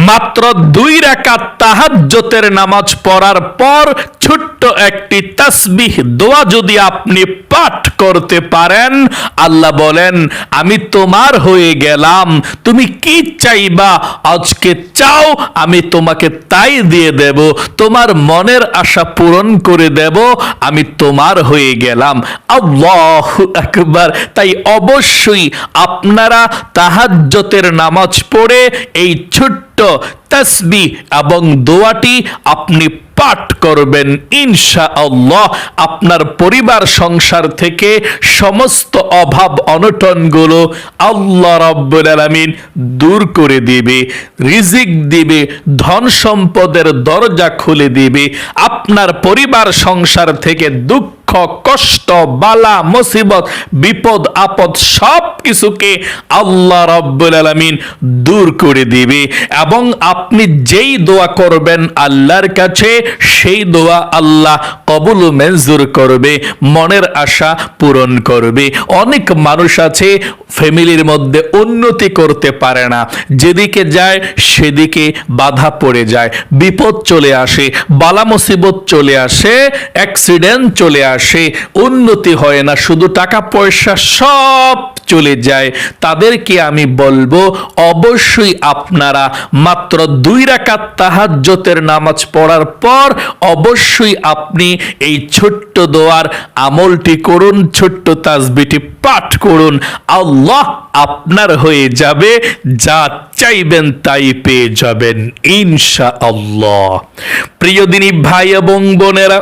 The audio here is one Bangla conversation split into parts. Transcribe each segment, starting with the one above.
মাত্র দুই রাকাত তাহাজ্জতের নামাজ পড়ার পর ছোট্ট একটি তাসবিহ, দোয়া যদি আপনি পাঠ করতে পারেন, আল্লাহ বলেন, আমি তোমার হয়ে গেলাম। তুমি কি চাইবা? আজকে চাও, আমি তোমাকে তাই দিয়ে দেব। তোমার মনের আশা পূরণ করে দেব। আমি তোমার হয়ে গেলাম। আল্লাহ আকবার। তাই অবশ্যই আপনারা তাহাজ্জতের নামাজ পড়ে এই ছোট্ট তসবি এবং দোয়াটি আপনি পাঠ করবেন ইনশা আল্লাহ আপনার পরিবার, সংসার থেকে সমস্ত অভাব, অনটনগুলো আল্লাহ রব্বুল আলামিন দূর করে দিবে, রিজিক দিবে, ধন সম্পদের দরজা খুলে দিবে। আপনার পরিবার, সংসার থেকে দুঃখ কষ্ট, বালা, মুসিবত, বিপদ, আপদ সব কিছুকে আল্লাহ রব্বুল আলামিন দূর করে দিবে। এবং আপনি যেই দোয়া করবেন আল্লাহর কাছে, সেই দোয়া আল্লাহ কবুল মঞ্জুর করবে, মনের আশা পূরণ করবে। অনেক মানুষ আছে, ফ্যামিলির মধ্যে উন্নতি করতে পারে না। যেদিকে যায়, সেদিকে বাধা পড়ে যায়। বিপদ চলে আসে, বালা মুসিবত চলে আসে, অ্যাক্সিডেন্ট চলে আসে। উন্নতি হয় না, শুধু টাকা পয়সা সব চলে যায়। তাদেরকে আমি বলব, অবশ্যই আপনারা মাত্র দুই রাকাত তাহাজ্জতের নামাজ পড়ার পর অবশ্যই আপনি এই ছোট্ট দোয়ার আমলটি করুন, ছোট্ট তাজবিটি পাঠ করুন। আল্লাহ আপনার হয়ে যাবে, যা চাইবেন তাই পেয়ে যাবেন ইনশা আল্লাহ প্রিয় দিনী ভাই এবং বোনেরা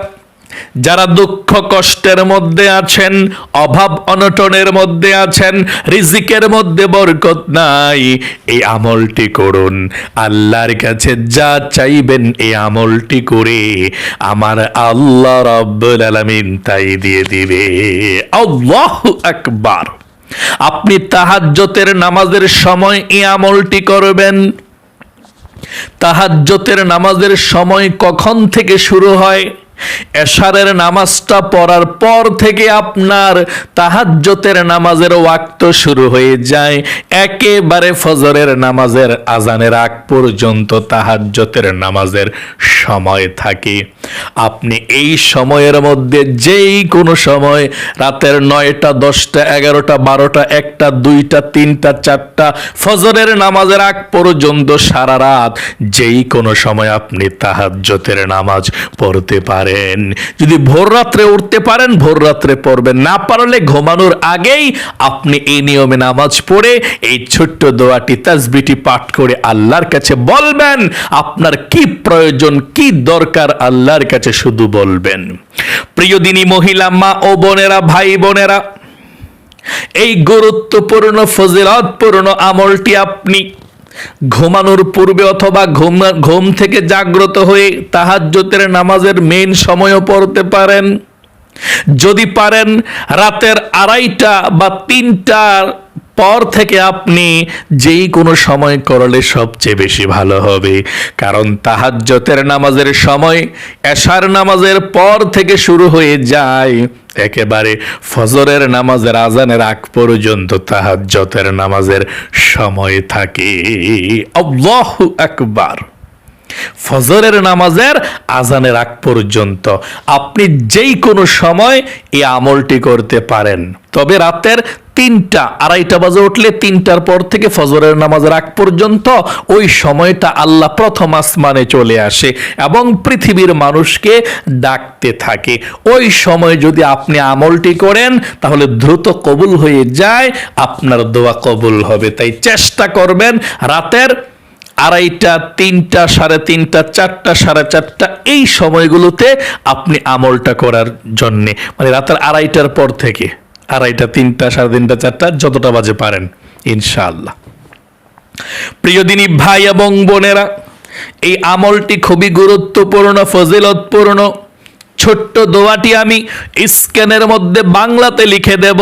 যারা দুঃখ কষ্টের মধ্যে আছেন, অভাব অনটনের মধ্যে আছেন, রিজিকের মধ্যে বরকত নাই, এই আমলটি করুন। আল্লাহর কাছে যা চাইবেন এই আমলটি করে আমার আল্লাহ রব্বুল আলামিন তাই দিয়ে দিবে। আল্লাহু আকবার। আপনি তাহাজ্জতের নামাজের সময় এই আমলটি করবেন। তাহাজ্জতের নামাজের সময় কখন থেকে শুরু হয়? এশারের নামাজটা পড়ার পর থেকে আপনার তাহাজ্জতের নামাজের ওয়াক্ত শুরু হয়ে যায়। একেবারে ফজরের নামাজের আজানের আগ পর্যন্ত তাহাজ্জতের নামাজের সময় থাকে। আপনি এই সময়ের মধ্যে যেই কোনো সময় রাতের নয়টা, দশটা, এগারোটা, বারোটা, একটা, দুইটা, তিনটা, চারটা ফজরের নামাজের আগ পর্যন্ত সারা রাত যেই কোনো সময় আপনি তাহাজ্জতের নামাজ পড়তে পারেন। যদি ভোর রাত্রে উঠতে পারেন, ভোর রাত্রে পড়বেন। না পারলে ঘুমানোর আগেই আপনি এই নিয়মে নামাজ পড়ে এই ছোট্ট দোয়াটি তাসবিটি পাঠ করে আল্লাহর কাছে বলবেন, আপনার কি প্রয়োজন, কি দরকার আল্লাহর কাছে শুধু বলবেন। প্রিয় দিনী মহিলা, মা ও বোনেরা, ভাই বোনেরা, এই গুরুত্বপূর্ণ, ফজিলতপূর্ণ আমলটি আপনি ঘুমানোর পূর্বে অথবা ঘুম ঘুম থেকে জাগ্রত হয়ে তাহাজ্জতের নামাজের মেন সময়ও পড়তে পারেন। যদি পারেন, রাতের আড়াইটা বা তিনটার পর থেকে আপনি যেই কোনো সময় করলে সবচেয়ে বেশি ভালো হবে। কারণ তাহাজ্জতের নামাজের সময় এশার নামাজের পর থেকে শুরু হয়ে যায় একেবারে ফজরের নামাজের আজানের আগ পর্যন্ত তাহাজ্জতের নামাজের সময় থাকে। আল্লাহু আকবার। ফজরের নামাজের আজানের আগ পর্যন্ত আপনি যেই কোনো সময় এই আমলটি করতে পারেন। তবে রাতের তিনটা, আড়াইটা বাজে উঠলে তিনটার পর থেকে ফজরের নামাজের আগ পর্যন্ত ওই সময়টা আল্লাহ প্রথম আসমানে চলে আসে এবং পৃথিবীর মানুষকে ডাকতে থাকে। ওই সময় যদি আপনি আমলটি করেন, তাহলে দ্রুত কবুল হয়ে যায়, আপনার দোয়া কবুল হবে। তাই চেষ্টা করবেন রাতের আড়াইটা, তিনটা, সাড়ে তিনটা, চারটা, সাড়ে চারটা, এই সময়গুলোতে আপনি আমলটা করার জন্যে। মানে রাতের আড়াইটার পর থেকে। আড়াইটা, তিনটা, সাড়ে তিনটা, চারটা, যতটা বাজে পারেন, ইনশাআল্লাহ। প্রিয় দিনী ভাই এবং বোনেরা, এই আমলটি খুবই গুরুত্বপূর্ণ, ফজিলতপূর্ণ। ছোট্ট দোয়াটি আমি স্ক্যানের মধ্যে বাংলাতে লিখে দেব।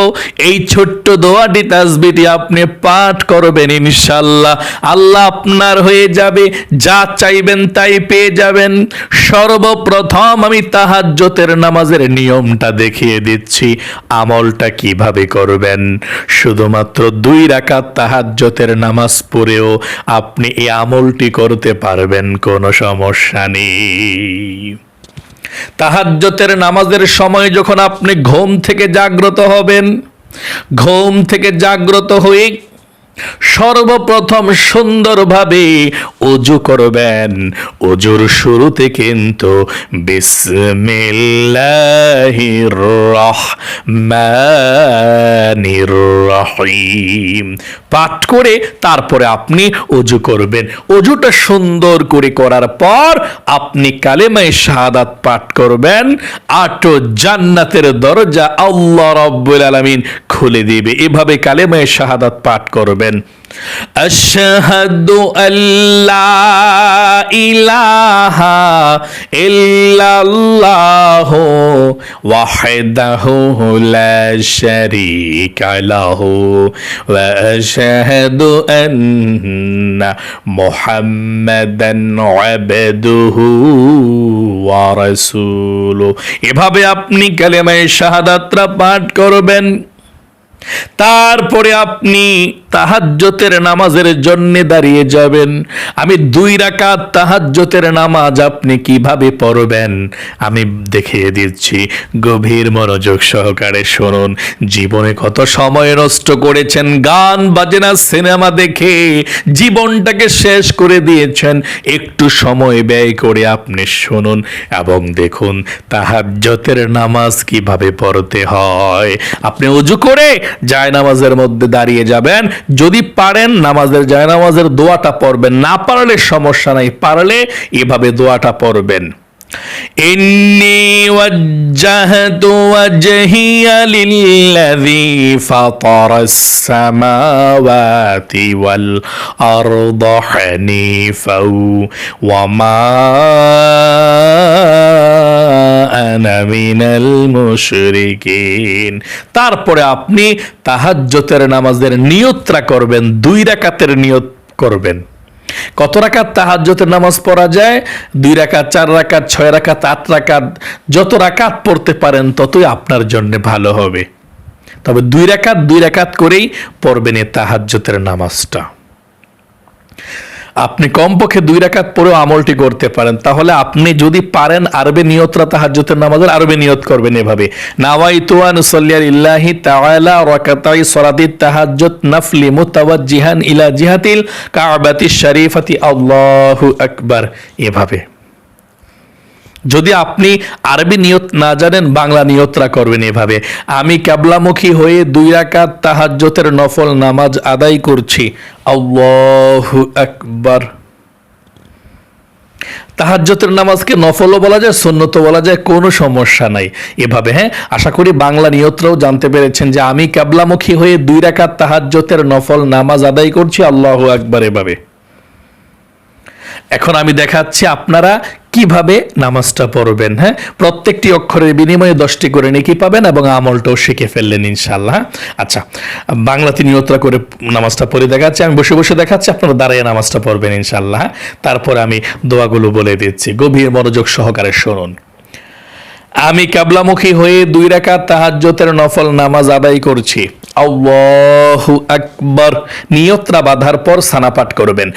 এই ছোট্ট দোয়াটি তাসবিটি আপনি পাঠ করবেন ইনশাল্লাহ আল্লাহ আপনার হয়ে যাবে, যা চাইবেন তাই পেয়ে যাবেন। সর্বপ্রথম আমি তাহাজ্জতের নামাজের নিয়মটা দেখিয়ে দিচ্ছি, আমলটা কীভাবে করবেন। শুধুমাত্র দুই রাকাত তাহাজ্জতের নামাজ পড়েও আপনি এই আমলটি করতে পারবেন, কোনো সমস্যা নেই। তাহাজ্জতের নামাজের সময় যখন আপনি ঘুম থেকে জাগ্রত হবেন ঘুম থেকে জাগ্রত হয়ে সর্বপ্রথম সুন্দরভাবে অজু করবেন। অজুর শুরুতে কিন্তু পাঠ করে তারপরে আপনি অজু করবেন। অজুটা সুন্দর করে করার পর আপনি কালেমায় শাহাদাত পাঠ করবেন। আটো জান্নাতের দরজা আল্লাহ রব্বুল আলামিন খুলে দিবে। এভাবে কালেমায় শাহাদাত পাঠ করবেন। আশহাদু আল্লাহ ইলাহা লা এভাবে আপনি কালেমায়ে শাহাদাতরা পাঠ করবেন। তারপরে আপনি তাহাজ্জতের নামাজের জন্য দাঁড়িয়ে যাবেন। আমি দুই রাকাত তাহাজ্জতের নামাজ আপনি কীভাবে পড়বেন? আমি দেখিয়ে দিচ্ছি। গভীর মনোযোগ সহকারে শুনুন। জীবনে কত সময় নষ্ট করেছেন, গান, বাজনা, সিনেমা দেখে জীবনটাকে শেষ করে দিয়েছেন। একটু সময় ব্যয় করে আপনি শুনুন এবং দেখুন তাহাজ্জতের নামাজ কীভাবে পড়তে হয়। আপনি উজু করে যায় নামাজের মধ্যে দাঁড়িয়ে যাবেন। যদি পারেন নামাজের জায়নামাজের দোয়াটা পড়বেন। না পারলে সমস্যা নাই, পারলে এভাবে দোয়াটা পড়বেন। إني وجهت وجهي للذي فطر السماوات والأرض حنيفا وما أنا من المشركين তারপরে আপনি তাহাজ্জতের নামাজের নিয়তরা করবেন দুই রাকাতের নিয়ত করবেন কত রাকাত তাহাজ্জতের নামাজ পড়া যায়? দুই রাকাত, চার রাকাত, ছয় রাকাত, আট রাকাত, যত রাকাত পড়তে পারেন ততই আপনার জন্য ভালো হবে। তবে দুই রাকাত দুই রাকাত করেই পড়বেন এ তাহাজ্জতের নামাজটা। আপনি কমপক্ষে দুই রাকাত পরেও আমলটি করতে পারেন। তাহলে আপনি যদি পারেন আরবে নিয়তরা তাহাজ্জতের নামাজের আরবে নিয়ত করবেন এভাবে। নাওয়াইতু আন সাল্লিয়াল ইল্লাহি তাআলা রাকাতাই সলাতি তাহাজ্জুদ নাফলি মুতাওয়াজ্জিহান ইলা জিহাতিল কাবাতি শরীফাতি। আল্লাহু আকবার। এভাবে। যদি আপনি আরবি নিয়ত না জানেন, বাংলা নিয়তরা করবেন এভাবে। আমি ক্যাবলামুখী হয়ে দুই রাকাত তাহাজ্জতের নফল নামাজ আদায় করছি। আল্লাহু আকবার। তাহাজ্জতের নামাজকে নফলও বলা যায় সন্ন্যত বলা যায়, কোনো সমস্যা নাই। এভাবে হ্যাঁ? আশা করি বাংলা নিয়তরাও জানতে পেরেছেন যে আমি ক্যাবলামুখী হয়ে দুই রাকাত তাহাজ্জতের নফল নামাজ আদায় করছি, আল্লাহ আকবার এভাবে। এখন আমি দেখাচ্ছি আপনারা কীভাবে নামাজটা পড়বেন হ্যাঁ? প্রত্যেকটি অক্ষরের বিনিময়ে দশটি করে নেকি পাবেন এবং আমলটাও শিখে ফেললেন ইনশাল্লাহ? আচ্ছা বাংলাতে নিয়ত্রা করে নামাজটা পড়ে দেখাচ্ছি। আমি বসে বসে দেখাচ্ছি, আপনারা দাঁড়িয়ে নামাজটা পড়বেন ইনশাল্লাহ তারপর আমি দোয়াগুলো বলে দিচ্ছি। গভীর মনোযোগ সহকারে শুনুন। আমি কাবলামুখী হয়ে দুই রাকাত তাহাজ্জতের নফল নামাজ আদায় করছি। আল্লাহু আকবার। নিয়তরা পর সানা করবেন।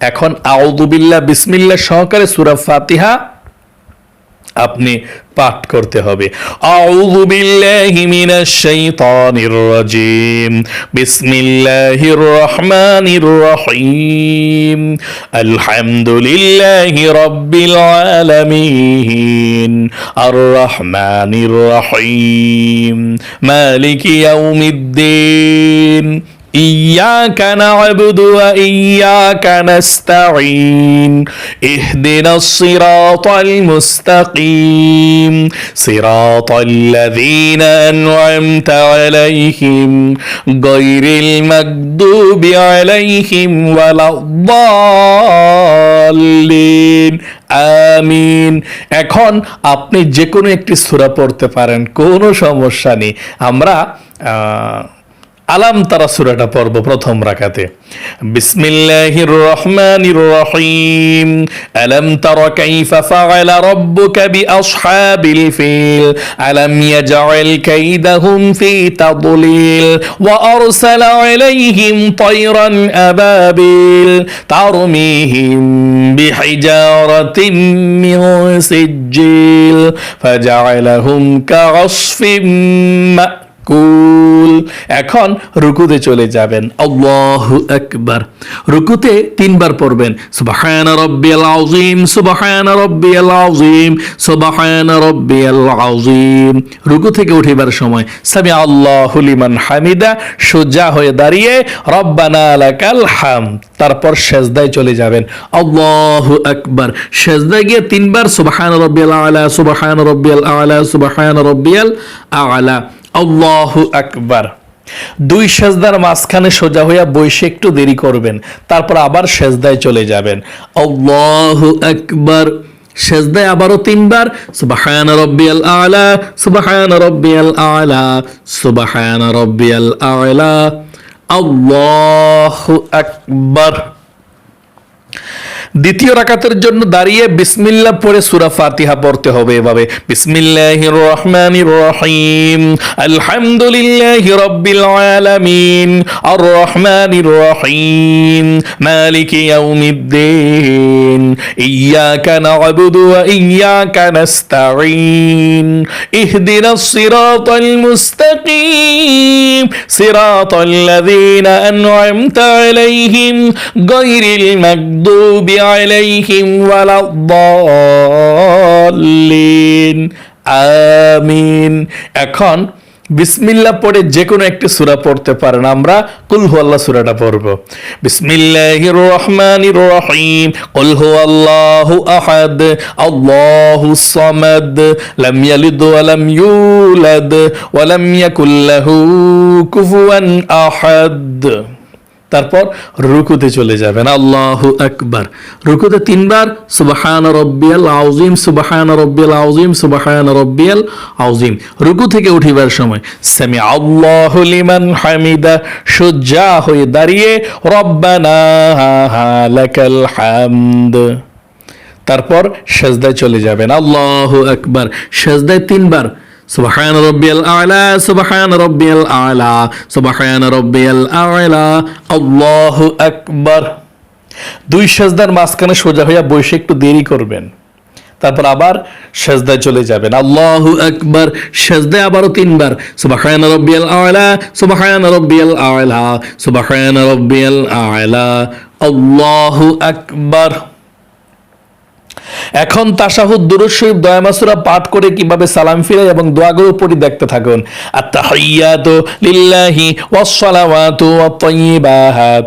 এখন আউযু বিল্লাহ, বিসমিল্লাহ সহকারে সূরা ফাতিহা আপনি পাঠ করতে হবে। আউযু বিল্লাহি মিনাশ শাইতানির রাজিম। বিসমিল্লাহির রহমানির রহিম। আলহামদুলিল্লাহি রাব্বিল আলামিন। আর রহমানির রহিম। মালিকি ইয়াউমিদ্দিন। إياك نعبد وإياك نستعين اهدنا الصراط المستقيم صراط الذين أنعمت عليهم غير المغضوب عليهم ولا الضالين আমিন এখন আপনি যে কোনো একটি সূরা পড়তে পারেন কোনো সমস্যা নেই আমরা আহ, আলাম তারা সুরাটা পড়ব প্রথম রাকাতে বিসমিল্লাহির রহমানির রহিম আলাম তারা কাইফা ফাআলা রাব্বুকা বিআসহাবিল ফিল আলাম ইয়াজআল কাইদাহুম ফি তাদলিল ওয়া আরসালা আলাইহিম তায়রান আবাবিল তারমিহিম বিহিজারাতিন মিন সিজ্জিল ফাজআলাহুম কাআসফিম মা কুল। এখন রুকুতে চলে যাবেন। আল্লাহু আকবার। রুকুতে তিনবার পড়বেন। সুবহান রাব্বিয়াল আযীম, সুবহান রাব্বিয়াল আযীম, সুবহান রাব্বিয়াল আযীম। রুকু থেকে উঠিবার সময় সামি আল্লাহু লিমান হামিদা, সোজা হয়ে দাঁড়িয়ে রব্বানা লাকাল হামদ। তারপর সেজদায় চলে যাবেন। আল্লাহু আকবার। সেজদায় গিয়ে তিনবার সুবহান রাব্বিয়াল আলা, সুবহান রাব্বিয়াল আলা, সুবহান রাব্বিয়াল আলা। আল্লাহু আকবার। দুই সেজদার মাঝখানে সোজা হইয়া বসে একটু দেরি করবেন, তারপর আবার সেজদায় চলে যাবেন। আল্লাহু আকবার। সেজদায় আবারও তিনবার, সুবহান রব্বিয়াল আলা, সুবহান রব্বিয়াল আলা, সুবহান রব্বিয়াল আলা। আল্লাহু আকবার। দ্বিতীয় রাকাতের জন্য দাঁড়িয়ে বিসমিল্লাহ পড়ে সূরা ফাতিহা পড়তে হবে এভাবে। বিসমিল্লাহির রহমানির রহিম। আলহামদুলিল্লাহি রাব্বিল আলামিন। আর রহমানির রহিম। মালিকি ইয়াউমিদ্দিন। ইয়াকা না'বুদু ওয়া ইয়াকা নাস্তাঈন। ইহদিনাস সিরাতাল মুস্তাকিম। সিরাতাল عليهم ولا الضالين আমিন এখন বিসমিল্লাহ পড়ে যে কোনো একটি সূরা পড়তে পারেন আমরা কুল হুয়াল্লাহ সূরাটা পড়ব বিসমিল্লাহির রহমানির রহিম কুল হুয়াল্লাহু আহাদ আল্লাহুস সামাদ লাম ইয়ালিদ ওয়া লাম ইউলাদ ওয়া লাম ইয়াকুল লাহু কুফুয়ান আহাদ তারপর রুকুতে চলে যাবেন। আল্লাহু আকবার। রুকুতে তিনবার, সুবহান রব্বিয়াল আউজিম সুবহান রব্বিয়াল আউজিম সুবহান রব্বিয়াল আউজিম রুকু থেকে উঠিবার সময় সামি আল্লাহু লিমান হামিদা সুজা হয়ে দাঁড়িয়ে, রব্বানা লাকাল হামদ। তারপর সেজদায় চলে যাবেন। আল্লাহু আকবার। সেজদায় তিনবার সুবহান রব্বিয়াল আলা, সুবহান রব্বিয়াল আলা, সুবহান রব্বিয়াল আলা, আল্লাহু আকবার। দুই সেজদার মাঝখানে সোজা হইয়া বসে একটু দেরি করবেন। তারপর আবার সেজদায় চলে যাবেন। আল্লাহু আকবার, সেজদায় আবারও তিনবার। সুবহান রব্বিয়াল আলা, সুবহান রব্বিয়াল আলা, সুবহান রব্বিয়াল আলা, আল্লাহু আকবার। এখন তাসাহুদ দুরুদ শরীফ দয়ামাসুরা পাঠ করে কীভাবে সালাম ফিরাই এবং দোয়াগুলো পড়ি দেখতে থাকুন। আত্তাহিয়াতু লিল্লাহি ওয়াস সালাওয়াতু ওয়াত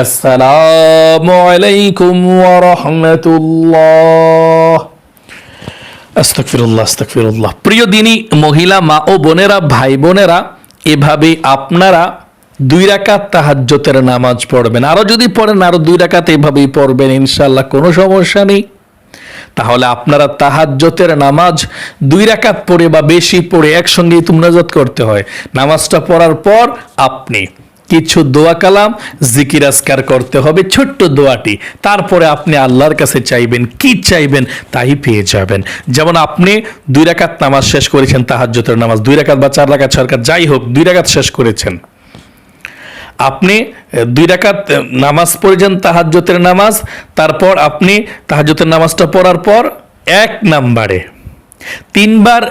আসসালামু আলাইকুম ওয়া রাহমাতুল্লাহ। আস্তাগফিরুল্লাহ আস্তাগফিরুল্লাহ। প্রিয় দিনী মহিলা, মা ও বোনেরা, ভাই বোনেরা, এভাবে আপনারা দুই রাকাত তাহাজ্জতের নামাজ পড়বেন। আরও যদি পড়েন, আরও দুই রাকাত এভাবেই পড়বেন, ইনশাআল্লাহ, কোনো সমস্যা নেই। তাহলে আপনারা তাহাজ্জতের নামাজ দুই রাকাত পড়ে বা বেশি পড়ে একসঙ্গে তুমনাজাত করতে হয়। নামাজটা পড়ার পর আপনি কিছু দোয়া কালাম, জিকির আসকার করতে হবে, ছোট্ট দোয়াটি। তারপরে আপনি আল্লাহর কাছে চাইবেন, কি চাইবেন তাই পেয়ে যাবেন। যেমন আপনি দুই রাকাত নামাজ শেষ করেছেন তাহাজ্জতের নামাজ, দুই রাকাত বা চার রাকাত রাকাত, যাই হোক, দুই রাকাত শেষ করেছেন। আপনি দুই রাকাত নামাজ পড়েছেন তাহাজ্জতের নামাজ, তারপর আপনি তাহাজ্জতের নামাজটা পড়ার পর এক নাম্বারে, তিনবার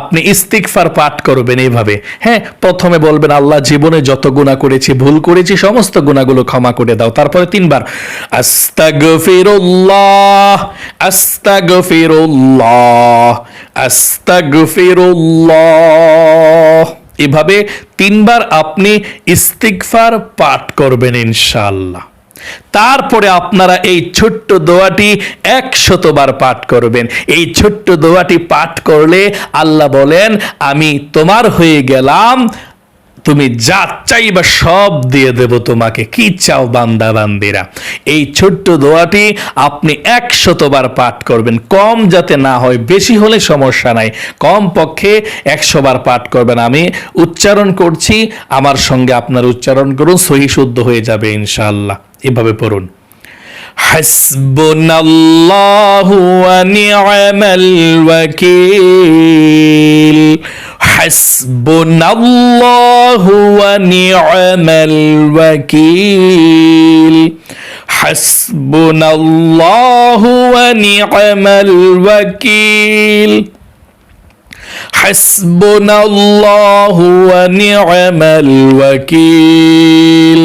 আপনি ইস্তিকফার পাঠ করবেন এইভাবে। হ্যাঁ প্রথমে বলবেন, আল্লাহ জীবনে যত গুণা করেছি, ভুল করেছি, সমস্ত গুণাগুলো ক্ষমা করে দাও। তারপরে তিনবার, আস্তাগফিরুল্লাহ আস্তাগফিরুল্লাহ আস্তাগফিরুল্লাহ। এভাবে তিনবার আপনি ইস্তিকফার পাঠ করবেন ইনশাআল্লাহ। তারপরে আপনারা এই ছোট্ট দোয়াটি একশতবার পাঠ করবেন। এই ছোট্ট দোয়াটি পাঠ করলে আল্লাহ বলেন, আমি তোমার হয়ে গেলাম, তুমি যা চাইবা সব দিয়ে দেব তোমাকে। কি চাও বান্দা বান্দিরা? এই ছোট্ট দোয়াটি আপনি একশতবার পাঠ করবেন। কম যাতে না হয়, বেশি হলে সমস্যা নাই। কম পক্ষে একশো বার পাঠ করবেন। আমি উচ্চারণ করছি, আমার সঙ্গে আপনার উচ্চারণ করুন, সহি শুদ্ধ হয়ে যাবে ইনশাআল্লাহ। এভাবে পড়ুন। হাসবুনাল্লাহু ওয়া নি'মাল ওয়াকিল। হাসবুনাল্লাহু ওয়া নি'মাল ওয়াকিল। হাসবুনাল্লাহু ওয়া নি'মাল ওয়াকিল। حسبنا الله ونعم ওয়াকিল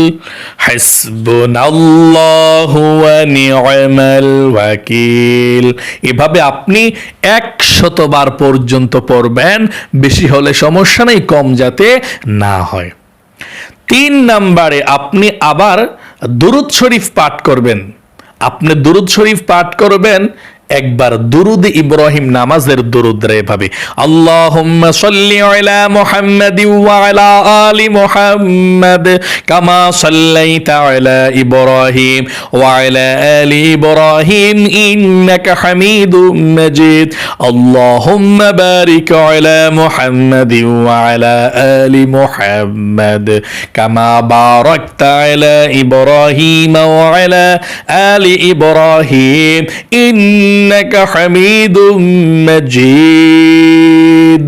حسبنا الله ونعم ওয়াকিল এভাবে আপনি একশতবার পর্যন্ত পড়বেন, বেশি হলে সমস্যা নেই, কম যাতে না হয়। তিন নাম্বারে আপনি আবার দুরুদ শরীফ পাঠ করবেন। আপনি দুরুদ শরীফ পাঠ করবেন একবার দুরুদ ইব্রাহিম নামাজের দুরুদ রে এভাবে আল্লাহুম্মা সাল্লি আলা মুহাম্মাদি ওয়া আলা আলি মুহাম্মাদ কামা সাল্লাইতা আলা ইব্রাহিম ওয়া আলা আলি ইব্রাহিম ইন্নাকা হামিদুম মাজিদ। আল্লাহুম্মা বারিক আলা মুহাম্মাদি ওয়া আলা আলি মুহাম্মাদ কামা বারাকতা আলা ইব্রাহিম ওয়া আলা আলি ইব্রাহিম। ইন্নাকা হামিদুম মাজিদ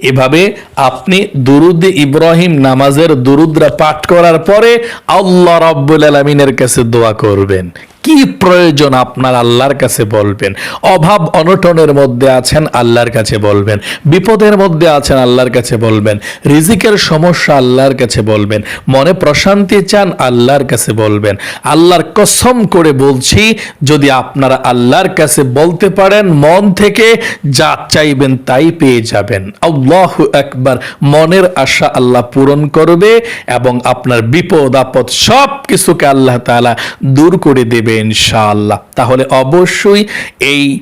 এভাবে আপনি দুরুদ ইব্রাহিম নামাজের দুরুদরা পাঠ করার পরে আল্লাহ রাব্বুল আলামিনের কাছে দোয়া করবেন। কি প্রয়োজন আপনার আল্লাহর কাছে বলবেন? অভাব অনটনের মধ্যে আছেন, আল্লাহর কাছে বলবেন। বিপদের মধ্যে আছেন, আল্লাহর কাছে বলবেন। রিজিকের সমস্যা আল্লাহর কাছে বলবেন। মনে প্রশান্তি চান, আল্লাহর কাছে বলবেন। আল্লাহর কসম করে বলছি, যদি আপনারা আল্লাহর কাছে বলতে পারেন, মন থেকে যা চাইবেন তাই পেয়ে যাবেন। আল্লাহ একবার মনের আশা আল্লাহ পূরণ করবে এবং আপনার বিপদ আপদ সব কিছুকে আল্লাহ তাআলা দূর করে দেবে। ইনশাআল্লাহ। তাহলে অবশ্যই এই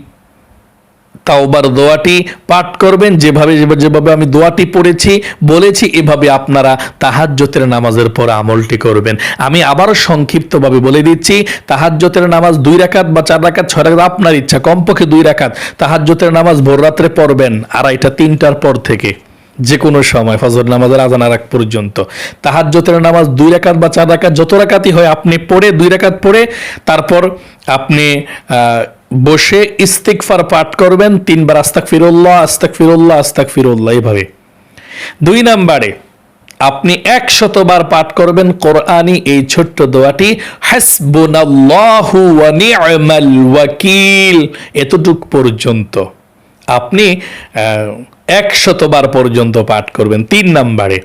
তাওবার দোয়াটি পাঠ করবেন, যেভাবে যেভাবে- আমি দোয়াটি পড়েছি, বলেছি, এভাবে আপনারা তাহাজ্জতের নামাজের পর আমলটি করবেন। আমি আবারও সংক্ষিপ্তভাবে বলে দিচ্ছি তাহাজ্জতের নামাজ দুই রাকাত বা চার রাকাত, ছয় রাকাত আপনার ইচ্ছা, কমপক্ষে দুই রাকাত তাহাজ্জতের নামাজ ভোর রাত্রে পড়বেন, আড়াইটা, তিনটার পর থেকে। যে কোনো সময়, ফজর নামাজের আজান আগ পর্যন্ত। তাহার তাহাজ্জতের নামাজ দুই রাকাত বা চার রাকাত যত রাকাতই হয়, আপনি পড়ে দুই রাকাত পড়ে, তারপর আপনি বসে ইস্তিকফার পাঠ করবেন, তিনবার আস্তাক ফিরুল্লাহ আস্তাক ফিরুল্লাহ আস্তাক ফিরুল্লাহ এইভাবে। দুই নাম্বারে, আপনি একশতবার পাঠ করবেন কোরআনি এই ছোট্ট দোয়াটি, হাসবুনাল্লাহু ওয়া নি'মাল ওয়াকিল, এতটুক পর্যন্ত। আপনি একশতবার পর্যন্ত পাঠ করবেন তিন নাম্বারে।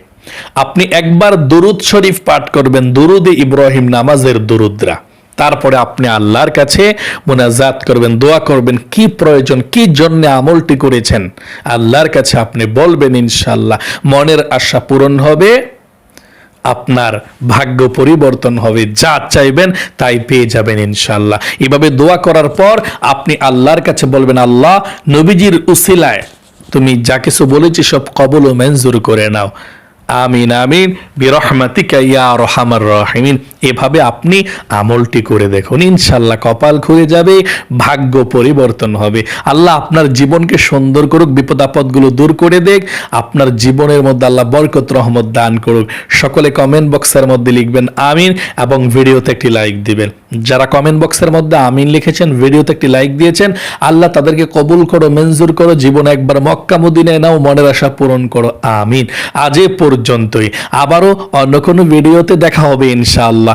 আপনি একবার দুরুদ শরীফ পাঠ করবেন, দুরুদে ইব্রাহিম নামাজের দুরুদ্রা। তারপরে আপনি আল্লাহর কাছে মোনাজাত করবেন, দোয়া করবেন, কি প্রয়োজন, কি জন্য আমলটি করেছেন, আল্লাহর কাছে আপনি বলবেন ইনশাল্লাহ মনের আশা পূরণ হবে। আপনার ভাগ্য পরিবর্তন হবে। যা চাইবেন তাই পেয়ে যাবেন ইনশাল্লাহ এভাবে দোয়া করার পর আপনি আল্লাহর কাছে বলবেন, আল্লাহ, নবীজির উসিলায় তুমি যা কিছু বলেছি সব কবল ও মঞ্জুর করে নাও। আমিন আমিন। বিরহমাতিকা ইয়া রহমার রহিমিন। এভাবে আপনি আমলটি করে দেখুন। ইনশাল্লাহ কপাল খুলে যাবে, ভাগ্য পরিবর্তন হবে। আল্লাহ আপনার জীবনকে সুন্দর করুক বিপদ আপদগুলো দূর করে দেখ। আপনার জীবনের মধ্যে আল্লাহ বরকত, রহমত দান করুক। সকলে কমেন্ট বক্সের মধ্যে লিখবেন, আমিন, এবং ভিডিওতে একটি লাইক দিবেন। যারা কমেন্ট বক্সের মধ্যে আমিন লিখেছেন, ভিডিওতে একটি লাইক দিয়েছেন, আল্লাহ তাদেরকে কবুল করো, মঞ্জুর করো, জীবন একবার মক্কা মদিনায় নাও, মনের আশা পূরণ করো, আমিন। আজ এ পর্যন্তই। আবারও অন্য কোনো ভিডিওতে দেখা হবে, ইনশাআল্লাহ।